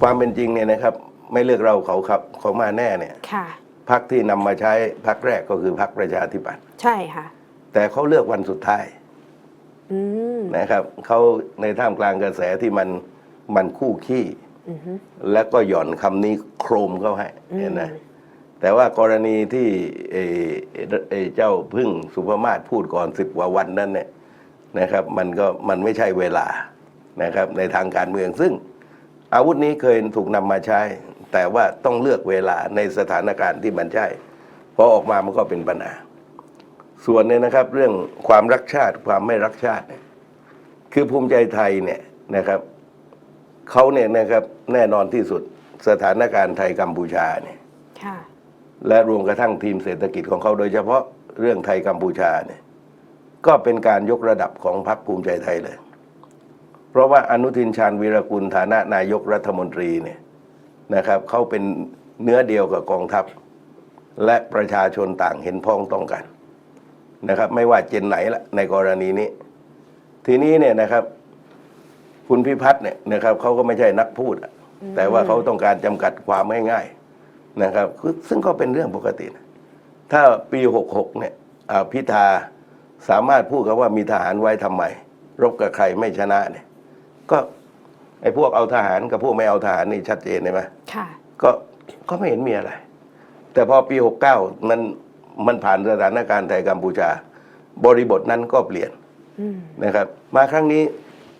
ความเป็นจริงเนี่ยนะครับ ไม่เลือกเราเขาครับเขามาแน่เนี่ยค่ะพักที่นำมาใช้พักแรกก็คือพักประชาธิปัตย์ใช่ค่ะ แต่เขาเลือกวันสุดท้ายอืมนะครับเขาในท่ามกลางกระแสที่มันมันคู่ขี้อือฮึแล้วก็หย่อนคำนี้โครมเข้าให้อืมเห็นไหมแต่ว่ากรณีที่เอ่อเอ่อเอ่อเจ้าพึ่งสุภมาศพูดก่อนสิบกว่าวันนั้นเนี่ยนะครับ มันก็มันไม่ใช่เวลานะครับ ในทางการเมืองซึ่ง อาวุธนี้เคยถูกนำมาใช้ แต่ว่าต้องเลือกเวลาในสถานการณ์ที่มันใช่พอออกมามันก็เป็นปัญหา ส่วนเนี่ยนะครับ เรื่องความรักชาติความไม่รักชาติเนี่ยคือภูมิใจไทยเนี่ยนะครับเขาเนี่ยนะครับแน่นอนที่สุดสถานการณ์ไทยกัมพูชาเนี่ยค่ะและรวมกระทั่งทีมเศรษฐกิจของเขาโดยเฉพาะเรื่องไทยกัมพูชาเนี่ยก็เป็นการยกระดับของพรรคภูมิใจไทยเลย เพราะว่าอนุทินชาญวีรกุลฐานะนายกรัฐมนตรีเนี่ยนะครับเขาเป็นเนื้อเดียวกับกองทัพ และประชาชนต่างเห็นพ้องต้องกันนะครับ ไม่ว่าเจนไหนละในกรณีนี้ ทีนี้เนี่ยนะครับ คุณพิพัฒน์เนี่ยนะครับเขาก็ไม่ใช่นักพูด แต่ว่าเขาต้องการจำกัดความง่ายๆนะครับ ซึ่งก็เป็นเรื่องปกตินะถ้าปีหกหกเนี่ยพิธาสามารถพูดกับว่ามีทหารไว้ทำไม รบกับใครไม่ชนะเนี่ย ก็ไอ้พวกเอาทหารกับพวกไม่เอาทหารนี่ชัดเจนใช่ไหมค่ะ ก็ก็ไม่เห็นมีอะไร แต่พอปี 69 มันมันผ่านสถานการณ์ไทยกัมพูชา บริบทนั้นก็เปลี่ยนอืมนะครับ มาครั้งนี้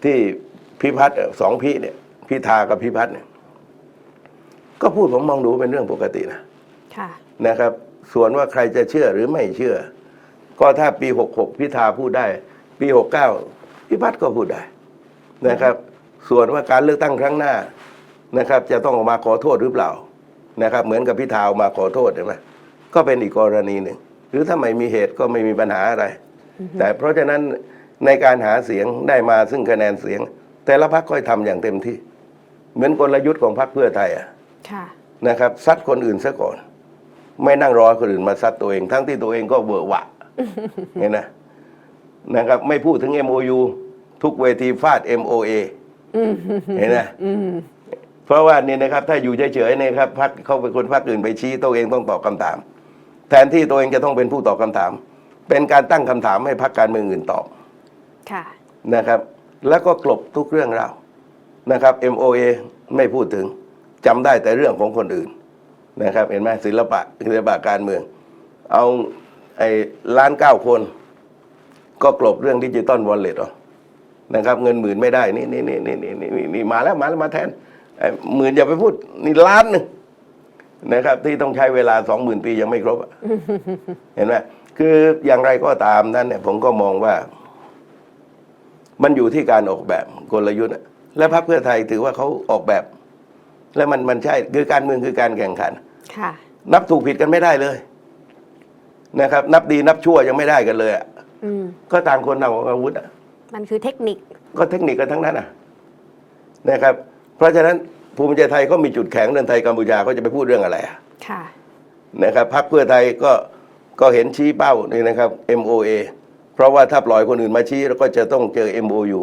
ที่พิพัฒน์เอ่อสองพี่เนี่ยพิธากับพิพัฒน์เนี่ย ก็พูดผมมองดูเป็นเรื่องปกตินะค่ะนะครับ ส่วนว่าใครจะเชื่อหรือไม่เชื่อ ก็ถ้าปี 66 พิธาพูดได้ ปี 69 พิพัฒน์ก็พูดได้ นะครับ ส่วนว่าการเลือกตั้งครั้งหน้านะครับ จะต้องออกมาขอโทษหรือเปล่านะครับ เหมือนกับพิธาออกมาขอโทษใช่ไหมก็เป็นอีกกรณีหนึ่ง หรือถ้าไม่มีเหตุก็ไม่มีปัญหาอะไร แต่เพราะฉะนั้นในการหาเสียงได้มาซึ่งคะแนนเสียง แต่ละพรรคก็ทำอย่างเต็มที่ เหมือนกลยุทธ์ของพรรคเพื่อไทยอะค่ะนะครับซัดคนอื่นซะก่อน ไม่นั่งรอคนอื่นมาซัดตัวเอง ทั้งที่ตัวเองก็เวอะหวะเห็นนะนะครับ ไม่พูดถึง MOU ทุกเวทีฟาด MOA เห็นนะอืมเพราะว่านี่นะครับ ถ้าอยู่เฉยๆเนี่ยครับพักเขาเป็นคนพักอื่นไปชี้ตัวเองต้องตอบคำถาม แทนที่ตัวเองจะต้องเป็นผู้ตอบคำถาม เป็นการตั้งคำถามให้พักการเมืองอื่นตอบค่ะนะครับ แล้วก็กลบทุกเรื่องราวนะครับ MOA ไม่พูดถึงจำได้แต่เรื่องของคนอื่นนะครับ เห็นไหมศิลปะศิลปะการเมือง เอาไอ้ล้านเก้าคน ก็กลบเรื่องดิจิตอลวอลเล็ต นะครับเงินหมื่นไม่ได้นี่นี่นี่นี่นี่นี่นี่มาแล้วมาแล้วมาแทนหมื่นอย่าไปพูดนี่ล้านหนึ่งนะครับ ที่ต้องใช้เวลาสองหมื่นปียังไม่ครบเห็นไหมคืออย่างไรก็ตามนั้นเนี่ยผมก็มองว่า มันอยู่ที่การออกแบบกลยุทธ์และพรรคเพื่อไทยถือว่าเขาออกแบบ และมันมันใช่คือการเมืองคือการแข่งขันนับถูกผิดกันไม่ได้เลย นะครับ นับดีนับชั่วยังไม่ได้กันเลยอะก็ต่างคนต่างอาวุธอะ มันคือเทคนิค ก็เทคนิคกันทั้งนั้นอะนะครับ เพราะฉะนั้นภูมิใจไทยก็มีจุดแข็งเรื่องไทยกัมพูชาเขาจะไปพูดเรื่องอะไรอะค่ะนะครับพรรคเพื่อไทยก็ก็เห็นชี้เป้านี่นะครับ MOA เพราะว่าถ้าปล่อยคนอื่นมาชี้แล้วก็จะต้องเจอ MOU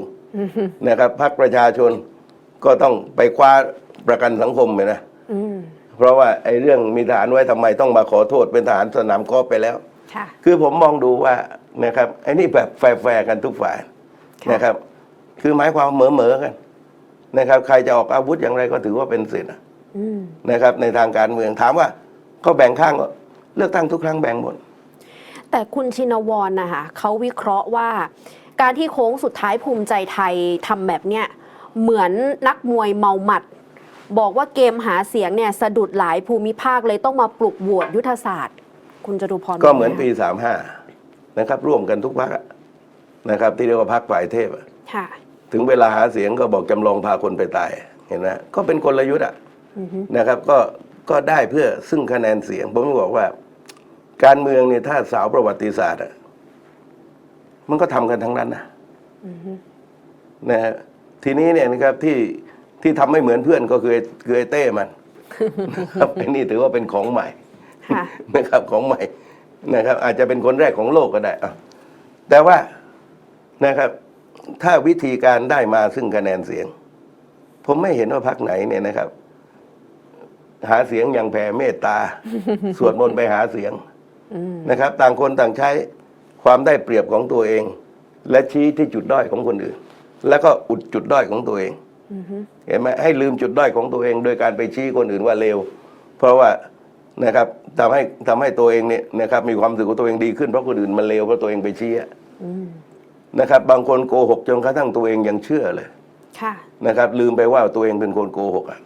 นะครับพรรคประชาชนก็ต้องไปคว้าประกันสังคมเลยนะอืมเพราะว่าไอ้เรื่องมีทหารไว้ทำไมต้องมาขอโทษเป็นทหารสนามกอล์ฟไปแล้วค่ะคือผมมองดูว่านะครับไอ้นี่แบบแฟร์ๆกันทุกฝ่ายค่ะ นะครับ คือหมายความเหมอเหมอๆกันนะครับ ใครจะออกอาวุธอย่างไรก็ถือว่าเป็นสิทธิ์อะอืมนะครับ ในทางการเมืองถามว่าเขาแบ่งข้างก็เลือกตั้งทุกครั้งแบ่งหมดแต่คุณชินวรนะคะเขาวิเคราะห์ว่า การที่โค้งสุดท้ายภูมิใจไทยทำแบบเนี้ยเหมือนนักมวยเมาหมัด บอกว่าเกมหาเสียงเนี่ยสะดุดหลายภูมิภาคเลยต้องมาปลุกโหวตยุทธศาสตร์ คุณจตุพรก็เหมือนว่าไงปีสามห้านะครับ ร่วมกันทุกพัก นะครับ ที่เรียกว่าพักฝ่ายเทพอะค่ะถึงเวลาหาเสียงก็บอกจำลองพาคนไปตายเห็นไหมก็เป็นกลยุทธ์อะอือฮึนะครับก็ก็ได้เพื่อซึ่งคะแนนเสียง ผมบอกว่า การเมืองเนี่ยถ้าสาวประวัติศาสตร์อะมันก็ทำกันทั้งนั้นนะอือฮึนะฮะทีนี้เนี่ยนะครับที่ที่ทำไม่เหมือนเพื่อนก็คือไอ้คือไอ้เต้มันนะครับไอ้นี่ถือว่าเป็นของใหม่ค่ะนะครับของใหม่นะครับ อาจจะเป็นคนแรกของโลกก็ได้อะแต่ว่า นะครับ ถ้าวิธีการได้มาซึ่งคะแนนเสียง ผมไม่เห็นว่าพรรคไหนเนี่ยนะครับ หาเสียงอย่างแผ่เมตตา สวดมนต์ไปหาเสียงอืมนะครับ ต่างคนต่างใช้ความได้เปรียบของตัวเอง และชี้ที่จุดด้อยของคนอื่น แล้วก็อุดจุดด้อยของตัวเองอือฮึเห็นไหมให้ลืมจุดด้อยของตัวเอง โดยการไปชี้คนอื่นว่าเลวเพราะว่านะครับทำให้ทำให้ตัวเองเนี่ยนะครับมีความรู้สึกว่าตัวเองดีขึ้นเพราะคนอื่นมันเลวเพราะตัวเองไปชี้อะอืม นะครับ บางคนโกหกจนกระทั่งตัวเองยังเชื่อเลยค่ะนะครับ ลืมไปว่าตัวเองเป็นคนโกหกอะ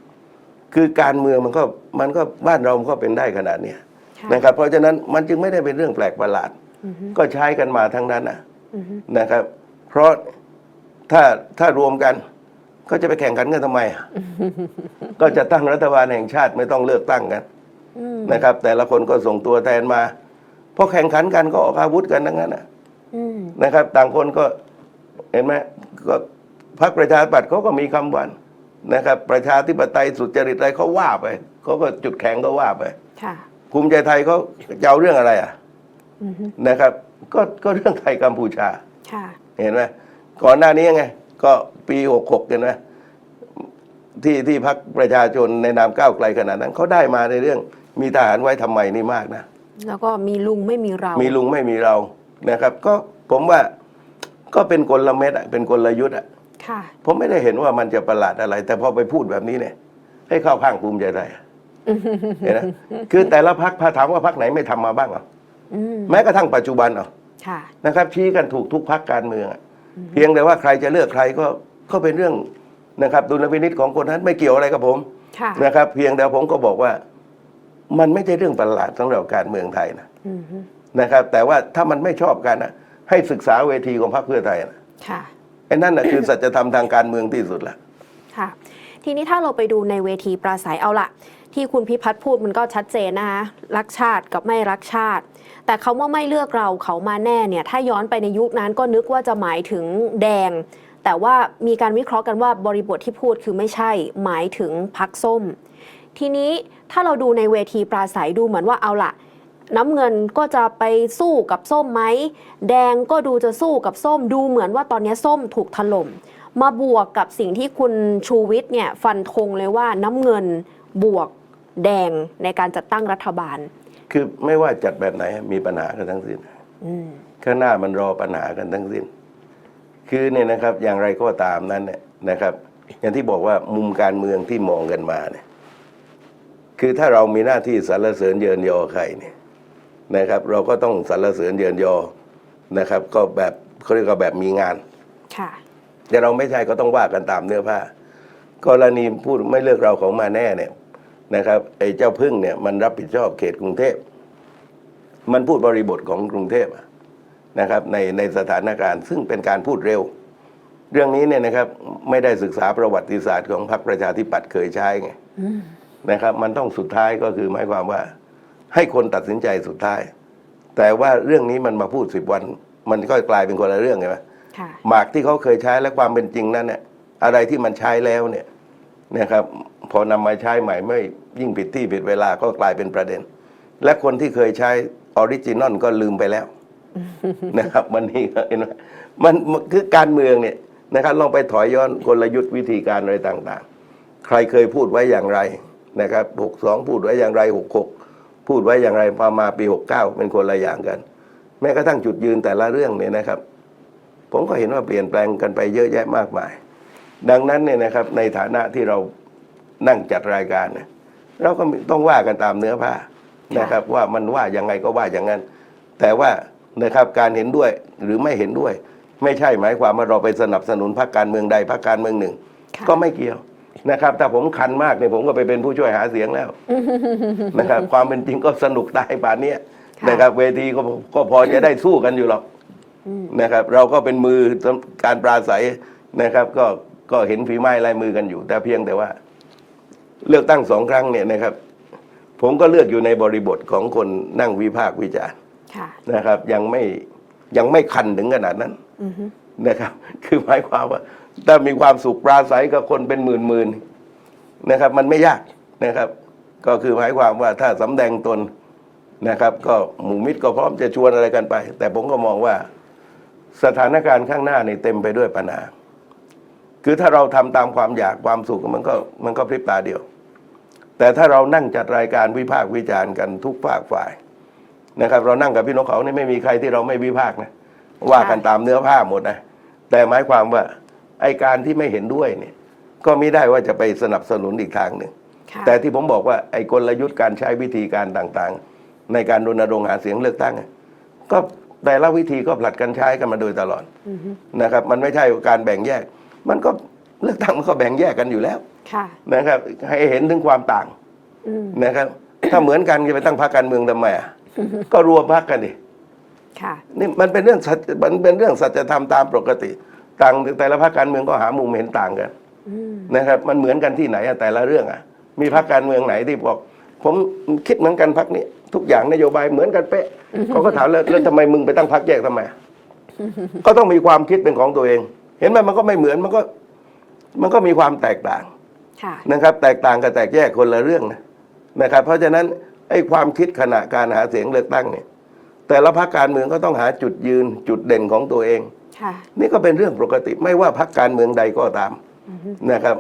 คือการเมืองมันก็มันก็บ้านเรามันก็เป็นได้ขนาดเนี้ยค่ะนะครับ เพราะฉะนั้นมันจึงไม่ได้เป็นเรื่องแปลกประหลาดอือฮึก็ใช้กันมาทั้งนั้นนะอือฮึนะครับ เพราะถ้าถ้ารวมกันก็จะไปแข่งขันกันทำไมอะก็จะตั้งรัฐบาลแห่งชาติไม่ต้องเลือกตั้งกันอืมนะครับ แต่ละคนก็ส่งตัวแทนมาพอแข่งขันกันก็ออกอาวุธกันทั้งนั้นนะอืม นะครับ ต่างคนก็เห็นไหมก็พรรคประชาธิปัตย์เขาก็มีคำวันนะครับ ประชาธิปไตยสุจริตอะไรเขาว่าไปเขาก็จุดแข็งก็ว่าไปค่ะภูมิใจไทยเขาจะเอาเรื่องอะไรอะอือฮึนะครับ ก็ก็เรื่องไทยกัมพูชาค่ะเห็นไหมก่อนหน้านี้ไง ก็ปีหกหกเห็นไหมที่ที่พักประชาชนในนามก้าวไกลขนาดนั้นเขาได้มาในเรื่องมีทหารไว้ทำไมนี่มากนะ แล้วก็มีลุงไม่มีเรา มีลุงไม่มีเรา นะครับ ก็ผมว่าก็เป็นกลเม็ดอะเป็นกลยุทธ์อะค่ะผมไม่ได้เห็นว่ามันจะประหลาดอะไร แต่พอไปพูดแบบนี้เนี่ย ให้เข้าข้างภูมิใจไทยอะเห็นไหมคือแต่ละพักพาถามว่าพักไหนไม่ทำมาบ้างเหรออืมแม้กระทั่งปัจจุบันเหรอค่ะนะครับ ชี้กันถูกทุกพักการเมืองอะเพียงแต่ว่าใครจะเลือกใครก็ก็เป็นเรื่องนะครับดุลพินิจของคนนั้นไม่เกี่ยวอะไรกับผมค่ะนะครับ เพียงแต่ผมก็บอกว่า มันไม่ใช่เรื่องประหลาดสำหรับการเมืองไทยนะอือฮึ นะครับ แต่ว่าถ้ามันไม่ชอบกันนะให้ศึกษาเวทีของพรรคเพื่อไทยนะค่ะไอ้นั่นนะคือสัจธรรมทางการเมืองที่สุดละค่ะ ทีนี้ถ้าเราไปดูในเวทีปราศัยเอาละที่คุณพิพัฒน์พูดมันก็ชัดเจนนะคะรักชาติกับไม่รักชาติ แต่คำว่าไม่เลือกเราเขามาแน่เนี่ยถ้าย้อนไปในยุคนั้นก็นึกว่าจะหมายถึงแดง แต่ว่ามีการวิเคราะห์กันว่าบริบทที่พูดคือไม่ใช่หมายถึงพักส้ม ทีนี้ถ้าเราดูในเวทีปราศัยดูเหมือนว่าเอาละ น้ำเงินก็จะไปสู้กับส้มไหม แดงก็ดูจะสู้กับส้ม ดูเหมือนว่าตอนนี้ส้มถูกถล่ม มาบวกกับสิ่งที่คุณชูวิทย์เนี่ยฟันธงเลยว่าน้ำเงินบวกแดงในการจัดตั้งรัฐบาล คือไม่ว่าจัดแบบไหนมีปัญหากันทั้งสิ้นอืมข้างหน้ามันรอปัญหากันทั้งสิ้น คือเนี่ยนะครับอย่างไรก็ตามนั้นเนี่ยนะครับ อย่างที่บอกว่ามุมการเมืองที่มองกันมาเนี่ยคือถ้าเรามีหน้าที่สรรเสริญเยินยอใครเนี่ย นะครับ เราก็ต้องสรรเสริญเยินยอนะครับ ก็แบบเขาเรียกว่าแบบมีงานค่ะแต่เราไม่ใช่ก็ต้องว่ากันตามเนื้อผ้า กรณีพูดไม่เลือกเราของมาแน่เนี่ยนะครับไอ้เจ้าพึ่งเนี่ยมันรับผิดชอบเขตกรุงเทพ มันพูดบริบทของกรุงเทพอะนะครับในในสถานการณ์ซึ่งเป็นการพูดเร็ว เรื่องนี้เนี่ยนะครับไม่ได้ศึกษาประวัติศาสตร์ของพรรคประชาธิปัตย์เคยใช้ไงอืมนะครับ มันต้องสุดท้ายก็คือหมายความว่า ให้คนตัดสินใจสุดท้าย แต่ว่าเรื่องนี้มันมาพูดสิบวัน มันก็กลายเป็นคนละเรื่องไงไหมค่ะหมากที่เขาเคยใช้และความเป็นจริงนั้นเนี่ยอะไรที่มันใช้แล้วเนี่ยนะครับพอนำมาใช้ใหม่ไม่ยิ่งผิดที่ผิดเวลาก็กลายเป็นประเด็น และคนที่เคยใช้ออริจินอลก็ลืมไปแล้วนะครับมันนี่ก็เห็นไหมมันมันคือการเมืองเนี่ยนะครับลองไปถอยย้อนกลยุทธ์วิธีการอะไรต่างๆ ใครเคยพูดไว้อย่างไรนะครับหกสองพูดไว้อย่างไรหกหก พูดไว้อย่างไรพอมาปีหกเก้าเป็นคนละอย่างกัน แม้กระทั่งจุดยืนแต่ละเรื่องเนี่ยนะครับ ผมก็เห็นว่าเปลี่ยนแปลงกันไปเยอะแยะมากมาย ดังนั้นเนี่ยนะครับในฐานะที่เรานั่งจัดรายการเนี่ยเราก็ต้องว่ากันตามเนื้อผ้านะครับว่ามันว่ายังไงก็ว่าอย่างนั้น แต่ว่านะครับการเห็นด้วยหรือไม่เห็นด้วย ไม่ใช่หมายความว่าเราไปสนับสนุนพรรคการเมืองใดพรรคการเมืองหนึ่งค่ะก็ไม่เกี่ยว นะครับถ้าผมคันมากเนี่ยผมก็ไปเป็นผู้ช่วยหาเสียงแล้วนะครับ ความเป็นจริงก็สนุกได้ป่านเนี้ยค่ะนะครับ เวทีก็ก็พอจะได้สู้กันอยู่หรอกอืมนะครับ เราก็เป็นมือการปราศัยนะครับ ก็ก็เห็นฝีไม้ลายมือกันอยู่ แต่เพียงแต่ว่า เลือกตั้งสองครั้งเนี่ยนะครับ ผมก็เลือกอยู่ในบริบทของคนนั่งวิพากษ์วิจารณ์ค่ะนะครับ ยังไม่ยังไม่คันถึงขนาดนั้นอือฮึนะครับ คือหมายความว่า ถ้ามีความสุขปราศัยกับคนเป็นหมื่นหมื่นนะครับ มันไม่ยากนะครับ ก็คือหมายความว่าถ้าสำแดงตนนะครับ ก็หมู่มิตรก็พร้อมจะชวนอะไรกันไป แต่ผมก็มองว่าสถานการณ์ข้างหน้านี่เต็มไปด้วยปัญหาคือถ้าเราทำตามความอยากความสุขมันก็มันก็พริบตาเดียว แต่ถ้าเรานั่งจัดรายการวิพากษ์วิจารณ์กันทุกภาคฝ่ายนะครับ เรานั่งกับพี่นกเขานี่ไม่มีใครที่เราไม่วิพากษ์นะว่ากันตามเนื้อผ้าหมดนะแต่หมายความว่า ไอการที่ไม่เห็นด้วยเนี่ยก็ไม่ได้ว่าจะไปสนับสนุนอีกทางหนึ่งค่ะแต่ที่ผมบอกว่าไอ้กลยุทธ์การใช้วิธีการต่างๆ ในการรณรงค์หาเสียงเลือกตั้งอะก็แต่ละวิธีก็ผลัดกันใช้กันมาโดยตลอดอือฮึนะครับ มันไม่ใช่การแบ่งแยก มันก็เลือกตั้งมันก็แบ่งแยกกันอยู่แล้วค่ะนะครับ ให้เห็นถึงความต่างอืมนะครับ ถ้าเหมือนกันจะไปตั้งพรรคการเมืองทำไมอะก็รวมพรรคกันดิค่ะนี่มันเป็นเรื่องสัจมันเป็นเรื่องสัจธรรมตามปกติ ต่างแต่ละพรรคการเมืองก็หามุมเห็นต่างกันอืมนะครับ มันเหมือนกันที่ไหนอะแต่ละเรื่องอะมีพรรคการเมืองไหนที่บอก ผมคิดเหมือนกันพรรคนี้ ทุกอย่างนโยบายเหมือนกันเป๊ะเขาก็ถามแล้วแล้วทำไมมึงไปตั้งพรรคแยกทำไมอะก็ต้องมีความคิดเป็นของตัวเอง เห็นไหมมันก็ไม่เหมือนมันก็ มันก็มีความแตกต่างค่ะนะครับ แตกต่างกับแตกแยกคนละเรื่องนะนะครับ เพราะฉะนั้นไอ้ความคิดขณะการหาเสียงเลือกตั้งเนี่ย แต่ละพรรคการเมืองก็ต้องหาจุดยืนจุดเด่นของตัวเองค่ะ นี่ก็เป็นเรื่องปกติไม่ว่าพรรคการเมืองใดก็ตามนะครับ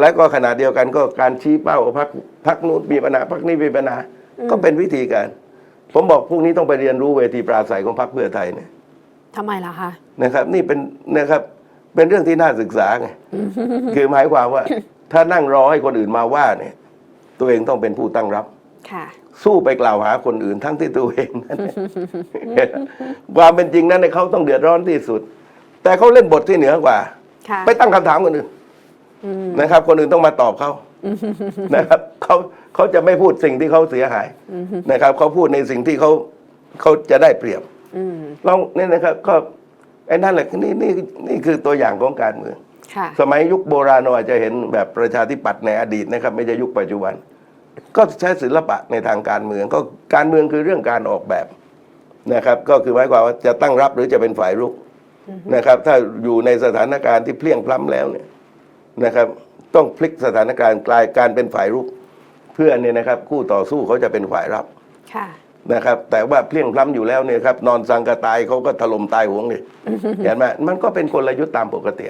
และก็ขณะเดียวกันก็การชี้เป้าพรรคพรรคนู้นมีปัญหาพรรคนี้มีปัญหาก็เป็นวิธีการ ผมบอกพรุ่งนี้ต้องไปเรียนรู้เวทีปราศัยของพรรคเพื่อไทยเนี่ยทำไมล่ะคะนะครับ นี่เป็นนะครับเป็นเรื่องที่น่าศึกษาไงคือหมายความว่า ถ้านั่งรอให้คนอื่นมาว่าเนี่ย ตัวเองต้องเป็นผู้ตั้งรับค่ะ สู้ไปกล่าวหาคนอื่นทั้งที่ตัวเองนั้นความเป็นจริงนั้นเนี่ยเขาต้องเดือดร้อนที่สุด แต่เขาเล่นบทที่เหนือกว่าค่ะไปตั้งคำถามคนอื่นอืมนะครับ คนอื่นต้องมาตอบเขานะครับเขาเขาจะไม่พูดสิ่งที่เขาเสียหายนะครับเขาพูดในสิ่งที่เขาเขาจะได้เปรียบอืมลองนี่นะครับ ก็ไอ้นั่นแหละนี่นี่นี่คือตัวอย่างของการเมืองค่ะสมัยยุคโบราณเราอาจจะเห็นแบบประชาธิปัตย์ในอดีตนะครับ ไม่ใช่ยุคปัจจุบัน ก็ใช้ศิลปะในทางการเมืองก็การเมืองคือเรื่องการออกแบบนะครับ ก็คือหมายความว่าจะตั้งรับหรือจะเป็นฝ่ายรุกนะครับ ถ้าอยู่ในสถานการณ์ที่เพลียงพล้ำแล้วเนี่ยนะครับ ต้องพลิกสถานการณ์กลายการเป็นฝ่ายรุก เพื่อเนี่ยนะครับคู่ต่อสู้เขาจะเป็นฝ่ายรับค่ะนะครับ แต่ว่าเพลียงพล้ำอยู่แล้วเนี่ยครับนอนสังกะตายเขาก็ถล่มตายหวงเลยเห็นไหมมันก็เป็นกลยุทธ์ตามปกติ